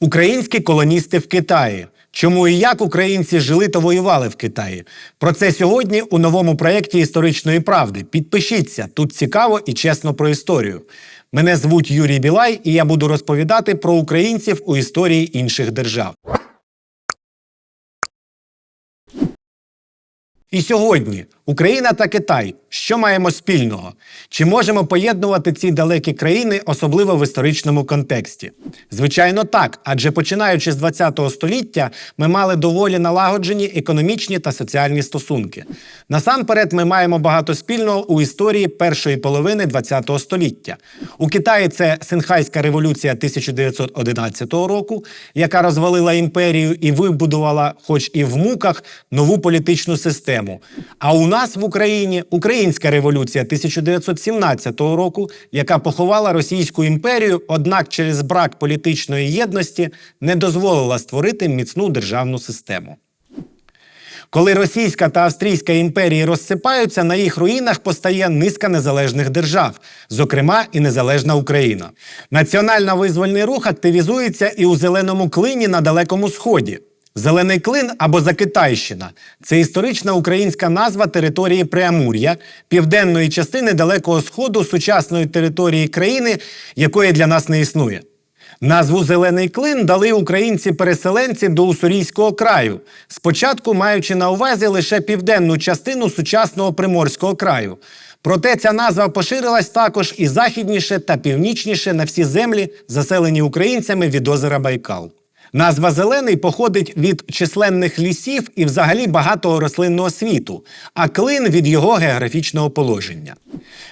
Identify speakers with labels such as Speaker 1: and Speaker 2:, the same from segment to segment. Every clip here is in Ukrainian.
Speaker 1: Українські колоністи в Китаї. Чому і як українці жили та воювали в Китаї? Про це сьогодні у новому проєкті історичної правди. Підпишіться, тут цікаво і чесно про історію. Мене звуть Юрій Білай, і я буду розповідати про українців у історії інших держав. І сьогодні Україна та Китай. Що маємо спільного? Чи можемо поєднувати ці далекі країни, особливо в історичному контексті? Звичайно, так. Адже починаючи з ХХ століття, ми мали доволі налагоджені економічні та соціальні стосунки. Насамперед, ми маємо багато спільного у історії першої половини ХХ століття. У Китаї це Синхайська революція 1911 року, яка розвалила імперію і вибудувала, хоч і в муках, нову політичну систему. А у нас в Україні Українська революція 1917 року, яка поховала Російську імперію, однак через брак політичної єдності не дозволила створити міцну державну систему. Коли Російська та Австрійська імперії розсипаються, на їх руїнах постає низка незалежних держав, зокрема і незалежна Україна. Національно-визвольний рух активізується і у зеленому клині на Далекому Сході. Зелений клин або Закитайщина це історична українська назва території Преамур'я, південної частини Далекого Сходу сучасної території країни, якої для нас не існує. Назву Зелений клин дали українці-переселенці до Уссурійського краю, спочатку маючи на увазі лише південну частину сучасного Приморського краю. Проте ця назва поширилась також і західніше та північніше на всі землі, заселені українцями від озера Байкал. Назва зелений походить від численних лісів і взагалі багатого рослинного світу, а клин від його географічного положення.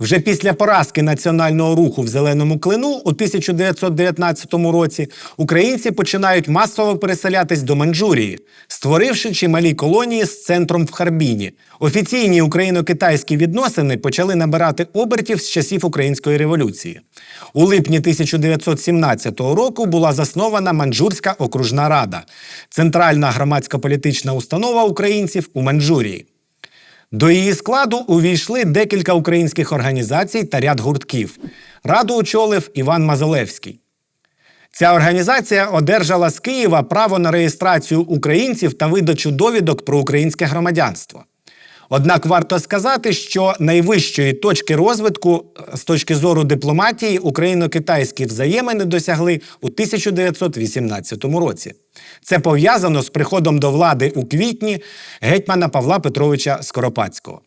Speaker 1: Вже після поразки національного руху в зеленому клину у 1919 році українці починають масово переселятись до Маньчжурії, створивши чималі колонії з центром в Харбіні. Офіційні україно-китайські відносини почали набирати обертів з часів Української революції. У липні 1917 року була заснована Маньчжурська окружна рада, центральна громадська політична установа українців у Маньчжурії. До її складу увійшли декілька українських організацій та ряд гуртків. Раду очолив Іван Мазалевський. Ця організація одержала з Києва право на реєстрацію українців та видачу довідок про українське громадянство. Однак варто сказати, що найвищої точки розвитку е, з точки зору дипломатії україно-китайські взаємини досягли у 1918 році. Це пов'язано з приходом до влади у квітні гетьмана Павла Петровича Скоропадського.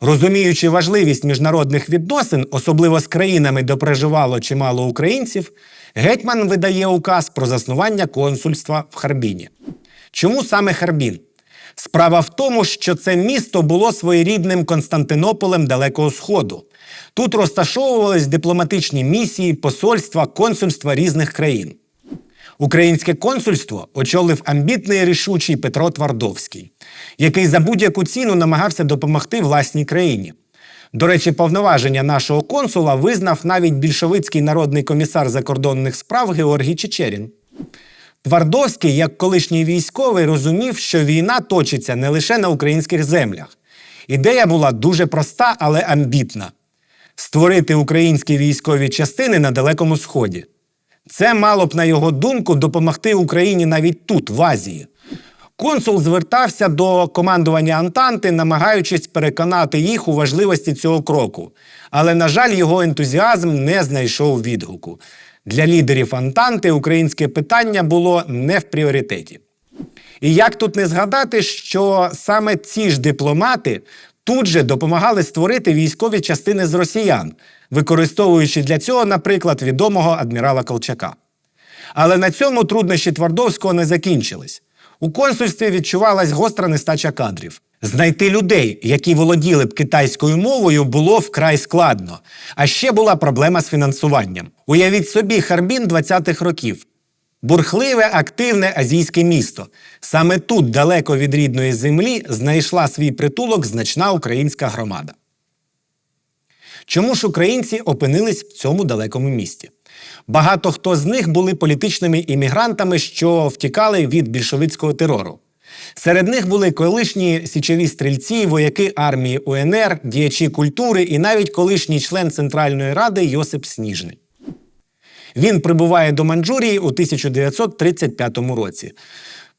Speaker 1: Розуміючи важливість міжнародних відносин, особливо з країнами, де проживало чимало українців, гетьман видає указ про заснування консульства в Харбіні. Чому саме Харбін? Справа в тому, що це місто було своєрідним Константинополем Далекого Сходу. Тут розташовувались дипломатичні місії, посольства, консульства різних країн. Українське консульство очолив амбітний і рішучий Петро Твардовський, який за будь-яку ціну намагався допомогти власній країні. До речі, повноваження нашого консула визнав навіть більшовицький народний комісар закордонних справ Георгій Чечерін. Твардовський, як колишній військовий, розумів, що війна точиться не лише на українських землях. Ідея була дуже проста, але амбітна створити українські військові частини на Далекому Сході. Це мало б, на його думку, допомогти Україні навіть тут, в Азії. Консул звертався до командування Антанти, намагаючись переконати їх у важливості цього кроку. Але, на жаль, його ентузіазм не знайшов відгуку. Для лідерів Антанти українське питання було не в пріоритеті. І як тут не згадати, що саме ці ж дипломати тут же допомагали створити військові частини з росіян, використовуючи для цього, наприклад, відомого адмірала Колчака. Але на цьому труднощі Твардовського не закінчились. У консульстві відчувалась гостра нестача кадрів. Знайти людей, які володіли б китайською мовою, було вкрай складно. А ще була проблема з фінансуванням. Уявіть собі, Харбін 20-х років. Бурхливе, активне азійське місто. Саме тут, далеко від рідної землі, знайшла свій притулок значна українська громада. Чому ж українці опинились в цьому далекому місті? Багато хто з них були політичними іммігрантами, що втікали від більшовицького терору. Серед них були колишні січові стрільці, вояки армії УНР, діячі культури і навіть колишній член Центральної ради Йосип Сніжний. Він прибуває до Манджурії у 1935 році.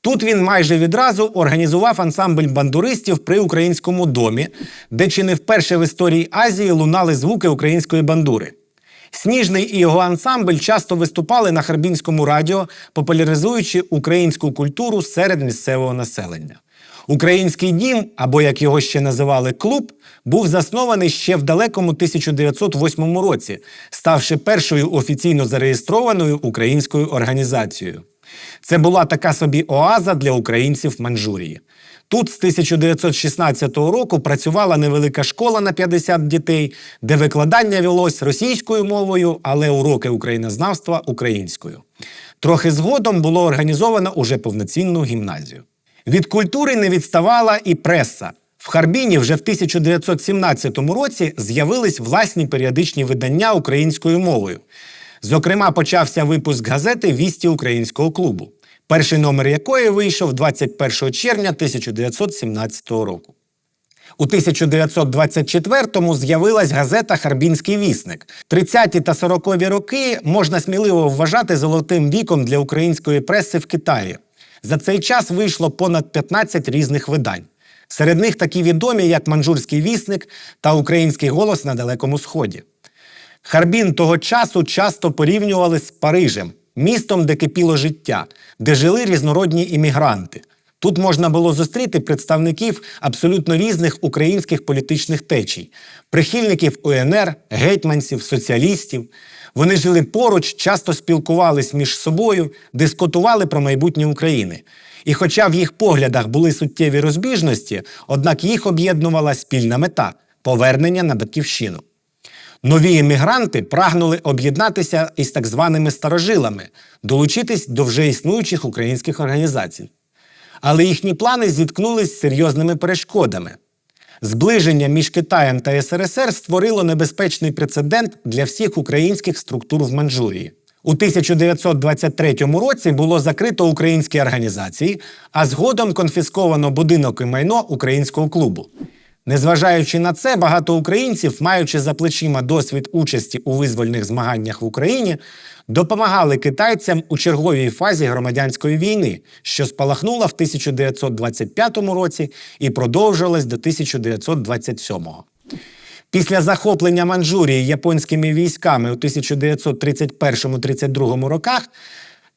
Speaker 1: Тут він майже відразу організував ансамбль бандуристів при українському домі, де чи не вперше в історії Азії лунали звуки української бандури. Сніжний і його ансамбль часто виступали на Харбінському радіо, популяризуючи українську культуру серед місцевого населення. Український дім, або як його ще називали клуб, був заснований ще в далекому 1908 році, ставши першою офіційно зареєстрованою українською організацією. Це була така собі оаза для українців Манджурії. Тут з 1916 року працювала невелика школа на 50 дітей, де викладання велось російською мовою, але уроки українознавства українською. Трохи згодом було організовано уже повноцінну гімназію. Від культури не відставала і преса. В Харбіні вже в 1917 році з'явились власні періодичні видання українською мовою. Зокрема, почався випуск газети Вісті українського клубу, перший номер якої вийшов 21 червня 1917 року. У 1924-му з'явилась газета Харбінський вісник. 30-ті та 40-ві роки можна сміливо вважати золотим віком для української преси в Китаї. За цей час вийшло понад 15 різних видань. Серед них такі відомі, як Манжурський вісник та Український голос на Далекому Сході. Харбін того часу часто порівнювали з Парижем, містом, де кипіло життя, де жили різнородні іммігранти. Тут можна було зустріти представників абсолютно різних українських політичних течій, прихильників УНР, гетьманців, соціалістів. Вони жили поруч, часто спілкувались між собою, дискутували про майбутнє України. І хоча в їх поглядах були суттєві розбіжності, однак їх об'єднувала спільна мета повернення на батьківщину. Нові емігранти прагнули об'єднатися із так званими старожилами, долучитись до вже існуючих українських організацій. Але їхні плани зіткнулись з серйозними перешкодами. Зближення між Китаєм та СРСР створило небезпечний прецедент для всіх українських структур в Манчжурії. У 1923 році було закрито українські організації, а згодом конфісковано будинок і майно українського клубу. Незважаючи на це, багато українців, маючи за плечима досвід участі у визвольних змаганнях в Україні, допомагали китайцям у черговій фазі громадянської війни, що спалахнула в 1925 році і продовжилась до 1927. Після захоплення Манчжурії японськими військами у 1931-32 роках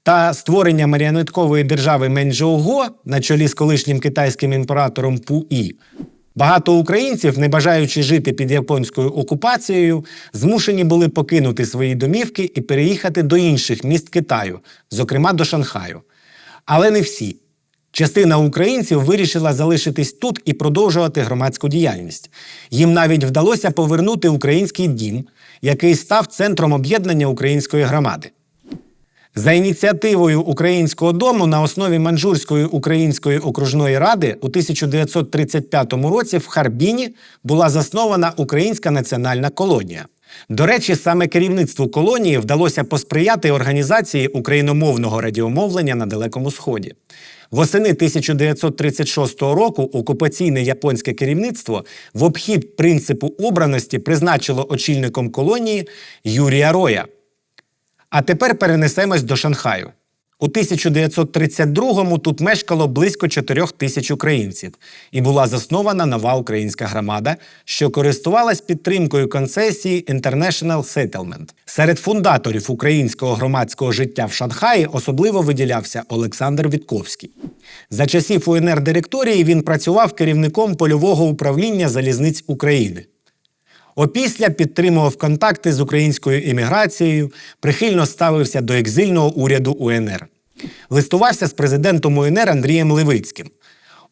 Speaker 1: та створення маріонеткової держави Менджоуго на чолі з колишнім китайським імператором Пуї, Багато українців, не бажаючи жити під японською окупацією, змушені були покинути свої домівки і переїхати до інших міст Китаю, зокрема до Шанхаю. Але не всі. Частина українців вирішила залишитись тут і продовжувати громадську діяльність. Їм навіть вдалося повернути український дім, який став центром об'єднання української громади. За ініціативою Українського дому на основі Манжурської української окружної ради у 1935 році в Харбіні була заснована Українська національна колонія. До речі, саме керівництву колонії вдалося посприяти організації україномовного радіомовлення на Далекому Сході. Восени 1936 року окупаційне японське керівництво в обхід принципу обраності призначило очільником колонії Юрія Роя. А тепер перенесемось до Шанхаю. У 1932-му тут мешкало близько 4 тисяч українців і була заснована нова українська громада, що користувалась підтримкою концесії International Settlement. Серед фундаторів українського громадського життя в Шанхаї особливо виділявся Олександр Вітковський. За часів УНР директорії він працював керівником польового управління залізниць України. Опісля підтримував контакти з українською імміграцією, прихильно ставився до екзильного уряду УНР. Листувався з президентом УНР Андрієм Левицьким.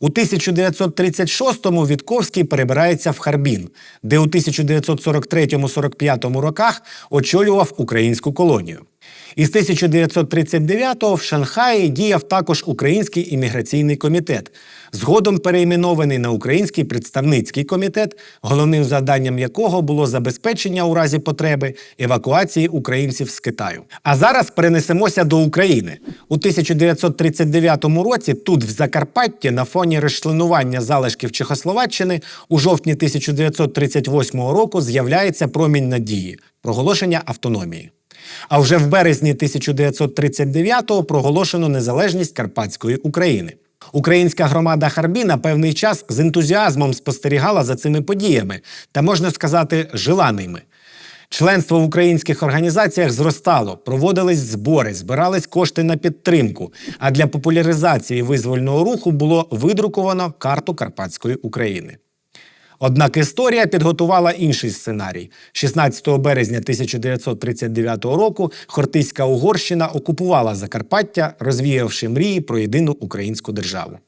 Speaker 1: У 1936-му Вітковський перебирається в Харбін, де у 1943-45 роках очолював українську колонію. Із 1939-го в Шанхаї діяв також Український імміграційний комітет, згодом перейменований на Український представницький комітет, головним завданням якого було забезпечення у разі потреби евакуації українців з Китаю. А зараз перенесемося до України. У 1939 році тут, в Закарпатті, на фоні розчленування залишків Чехословаччини, у жовтні 1938 року з'являється промінь надії проголошення автономії. А вже в березні 1939-го проголошено незалежність Карпатської України. Українська громада Харбіна певний час з ентузіазмом спостерігала за цими подіями та, можна сказати, жила ними. Членство в українських організаціях зростало, проводились збори, збирались кошти на підтримку. А для популяризації визвольного руху було видруковано карту Карпатської України. Однак історія підготувала інший сценарій. 16 березня 1939 року Хортицька Угорщина окупувала Закарпаття, розвіявши мрії про єдину українську державу.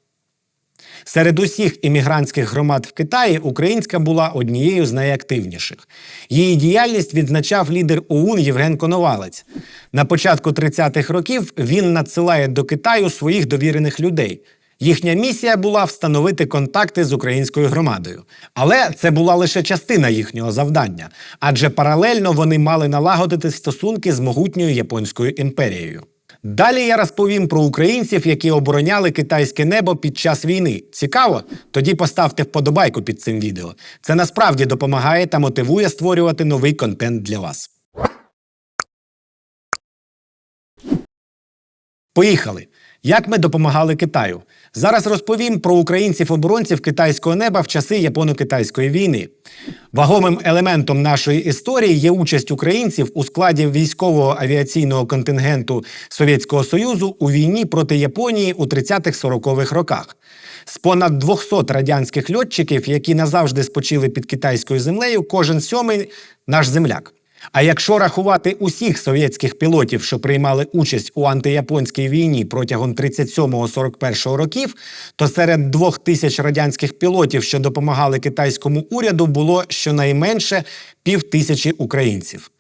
Speaker 1: Серед усіх іммігрантських громад в Китаї українська була однією з найактивніших. Її діяльність відзначав лідер ОУН Євген Коновалець. На початку 30-х років він надсилає до Китаю своїх довірених людей. Їхня місія була встановити контакти з українською громадою. Але це була лише частина їхнього завдання, адже паралельно вони мали налагодити стосунки з могутньою японською імперією. Далі я розповім про українців, які обороняли китайське небо під час війни. Цікаво? Тоді поставте вподобайку під цим відео. Це насправді допомагає та мотивує створювати новий контент для вас. Поїхали! Як ми допомагали Китаю? Зараз розповім про українців-оборонців китайського неба в часи Японо-Китайської війни. Вагомим елементом нашої історії є участь українців у складі військового авіаційного контингенту Совєтського Союзу у війні проти Японії у 30-40-х роках. З понад 200 радянських льотчиків, які назавжди спочили під китайською землею, кожен сьомий наш земляк. А якщо рахувати усіх совєтських пілотів, що приймали участь у антияпонській війні протягом 37-41 років, то серед двох тисяч радянських пілотів, що допомагали китайському уряду, було щонайменше пів тисячі українців.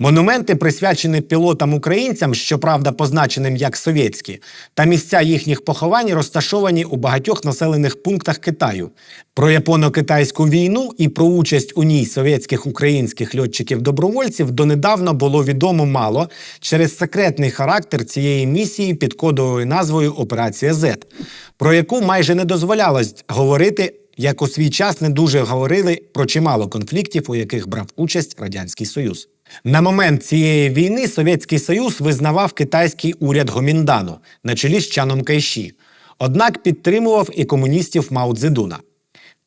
Speaker 1: Монументи присвячені пілотам-українцям, щоправда, позначеним як совєтські, та місця їхніх поховань розташовані у багатьох населених пунктах Китаю. Про японо-китайську війну і про участь у ній совєтських українських льотчиків-добровольців донедавна було відомо мало через секретний характер цієї місії під кодовою назвою Операція Z, про яку майже не дозволялось говорити. Як у свій час не дуже говорили про чимало конфліктів, у яких брав участь Радянський Союз. На момент цієї війни Совєтський Союз визнавав китайський уряд Гоміндану на чолі з Чаном Кайші, однак підтримував і комуністів Мао Цзедуна.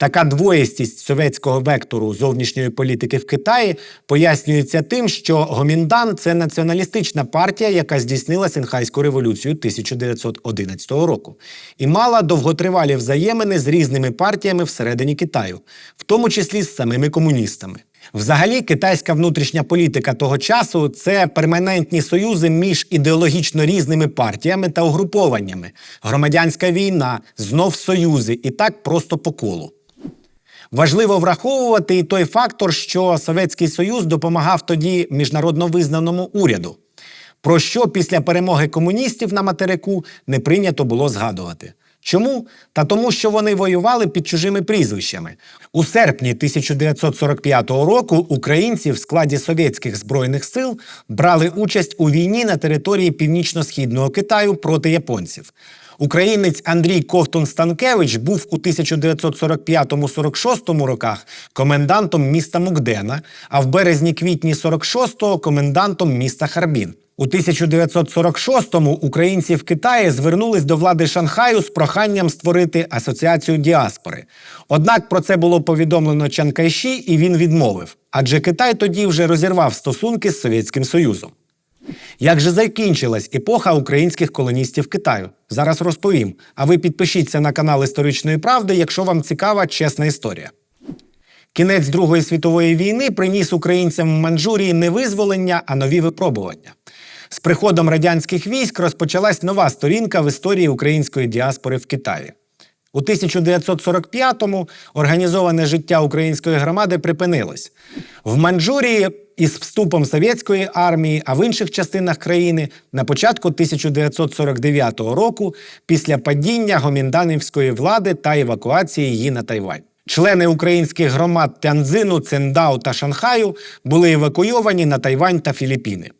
Speaker 1: Така двоєстість совєтського вектору зовнішньої політики в Китаї пояснюється тим, що Гоміндан це націоналістична партія, яка здійснила Сінхайську революцію 1911 року, і мала довготривалі взаємини з різними партіями всередині Китаю, в тому числі з самими комуністами. Взагалі, китайська внутрішня політика того часу це перманентні союзи між ідеологічно різними партіями та угрупованнями, громадянська війна, знов союзи, і так просто по колу. Важливо враховувати і той фактор, що Совєтський Союз допомагав тоді міжнародно визнаному уряду, про що після перемоги комуністів на материку не прийнято було згадувати. Чому? Та тому, що вони воювали під чужими прізвищами. У серпні 1945 року українці в складі совєтських збройних сил брали участь у війні на території північно-східного Китаю проти японців. Українець Андрій Ковтун Станкевич був у 1945-46 роках комендантом міста Мукдена, а в березні-квітні 46-го комендантом міста Харбін. У 1946-му українці в Китаї звернулись до влади Шанхаю з проханням створити асоціацію діаспори. Однак про це було повідомлено Чан Кайші, і він відмовив, адже Китай тоді вже розірвав стосунки з Совєтським Союзом. Як же закінчилась епоха українських колоністів Китаю? Зараз розповім. А ви підпишіться на канал Історичної правди, якщо вам цікава чесна історія. Кінець Другої світової війни приніс українцям в Манчжурії не визволення, а нові випробування. З приходом радянських військ розпочалась нова сторінка в історії української діаспори в Китаї. У 1945-му організоване життя української громади припинилось. В Манчжурії із вступом совєтської армії, а в інших частинах країни на початку 1949 року після падіння гомінданівської влади та евакуації її на Тайвань. Члени українських громад Тяньцзину, Циндао та Шанхаю були евакуйовані на Тайвань та Філіппіни.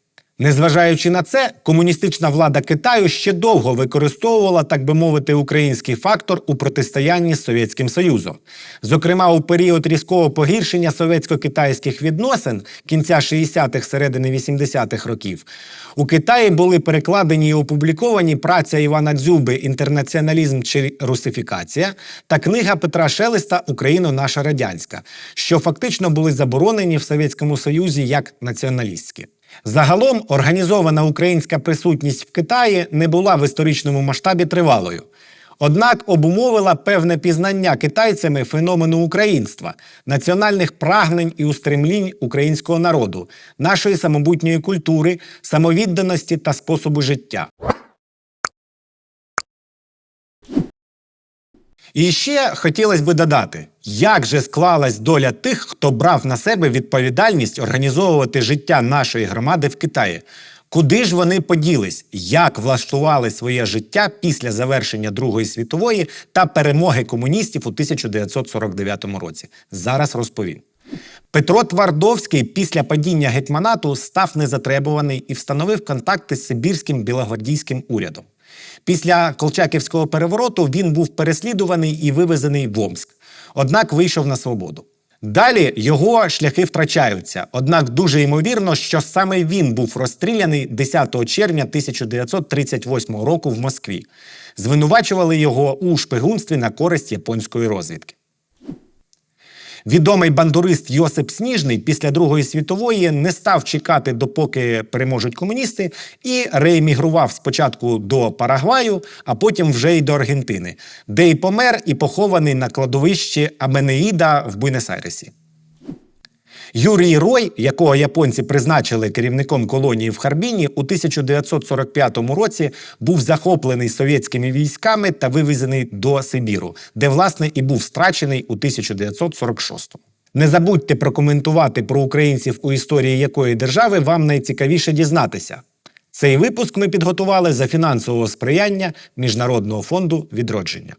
Speaker 1: Незважаючи на це, комуністична влада Китаю ще довго використовувала, так би мовити, український фактор у протистоянні з Совєтським Союзом. Зокрема, у період різкого погіршення совєтсько-китайських відносин кінця 60-х, середини 80-х років, у Китаї були перекладені і опубліковані праця Івана Дзюби Інтернаціоналізм чи русифікація та книга Петра Шелеста Україна наша радянська, що фактично були заборонені в Совєтському Союзі як націоналістські. Загалом організована українська присутність в Китаї не була в історичному масштабі тривалою. Однак обумовила певне пізнання китайцями феномену українства, національних прагнень і устремлінь українського народу, нашої самобутньої культури, самовідданості та способу життя. І ще хотілося би додати, як же склалась доля тих, хто брав на себе відповідальність організовувати життя нашої громади в Китаї. Куди ж вони поділись, як влаштували своє життя після завершення Другої світової та перемоги комуністів у 1949 році? Зараз розповім. Петро Твардовський після падіння гетьманату став незатребуваний і встановив контакти з Сибірським білогвардійським урядом. Після Колчаківського перевороту він був переслідуваний і вивезений в Омск, однак вийшов на свободу. Далі його шляхи втрачаються, однак дуже ймовірно, що саме він був розстріляний 10 червня 1938 року в Москві. Звинувачували його у шпигунстві на користь японської розвідки. Відомий бандурист Йосип Сніжний після Другої світової не став чекати, допоки переможуть комуністи, і реемігрував спочатку до Парагваю, а потім вже й до Аргентини, де й помер і похований на кладовищі Аменеїда в Буенос-Айресі. Юрій Рой, якого японці призначили керівником колонії в Харбіні, у 1945 році був захоплений совєтськими військами та вивезений до Сибіру, де власне і був страчений у 1946 Не забудьте прокоментувати про українців у історії якої держави вам найцікавіше дізнатися. Цей випуск ми підготували за фінансового сприяння Міжнародного фонду відродження.